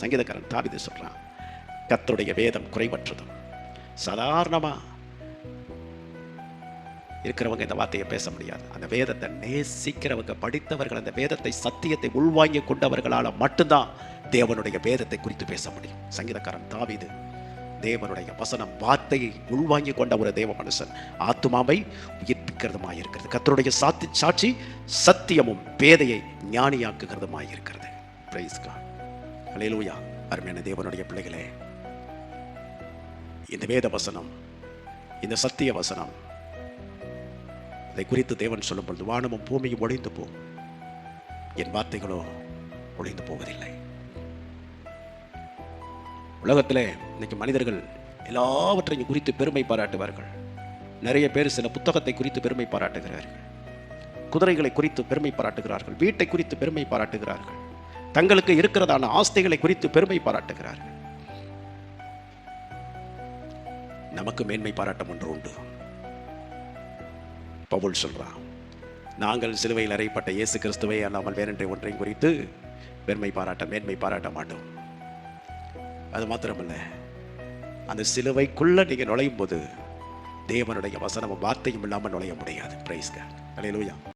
சங்கீதக்காரன் தாவிது சொல்றான் கத்தருடைய வேதம் குறைவற்றதும். சாதாரணமா இருக்கிறவங்க இந்த வார்த்தையை பேச முடியாது. அந்த வேதத்தை நேசிக்கிறவங்க படித்தவர்கள் அந்த வேதத்தை சத்தியத்தை உள்வாங்கி கொண்டவர்களால மட்டும்தான் தேவனுடைய வேதத்தை குறித்து பேச முடியும். சங்கீதக்காரன் தாவிது தேவனுடைய வசனம் வார்த்தையை உள்வாங்கி கொண்ட ஒரு தேவ மனுஷன். ஆத்துமாவை உயிர்ப்பிக்கிறதுமாய் இருக்கிறது கத்தருடைய சாத்தி சாட்சி சத்தியமும் பேதையை ஞானியாக்குகிறதுமாய் இருக்கிறது பிரைஸ்கான் காட் அருமையான தேவனுடைய பிள்ளைகளே இந்த வேத வசனம் இந்த சத்திய வசனம் இதை குறித்து தேவன் சொல்லும் பொழுது வானமும் பூமியும் ஒளிந்து போ. என் வார்த்தைகளோ ஒளிந்து போவதில்லை. உலகத்திலே இன்னைக்கு மனிதர்கள் எல்லாவற்றையும் குறித்து பெருமை பாராட்டுவார்கள். நிறைய பேர் சில புத்தகத்தை குறித்து பெருமை பாராட்டுகிறார்கள். குதிரைகளை குறித்து பெருமை பாராட்டுகிறார்கள். வீட்டை குறித்து பெருமை பாராட்டுகிறார்கள். தங்களுக்கு இருக்கிறதான ஆஸ்திகளை குறித்து பெருமை பாராட்டுகிறார்கள். நமக்கு மேன்மை பாராட்டம் ஒன்று உண்டு. பவுல் சொல்றான் நாங்கள் சிலுவையில் அறையப்பட்ட இயேசு கிறிஸ்துவை அல்லாமல் வேறென்றை ஒன்றையும் குறித்து பெருமை பாராட்ட மேன்மை பாராட்ட மாட்டோம். அது மாத்திரமல்ல அந்த சிலுவைக்குள்ள நீங்க நுழையும் போது தேவனுடைய வசனமும் வார்த்தையும் இல்லாமல் நுழைய முடியாது. பிரைஸ்க அலையிலூயா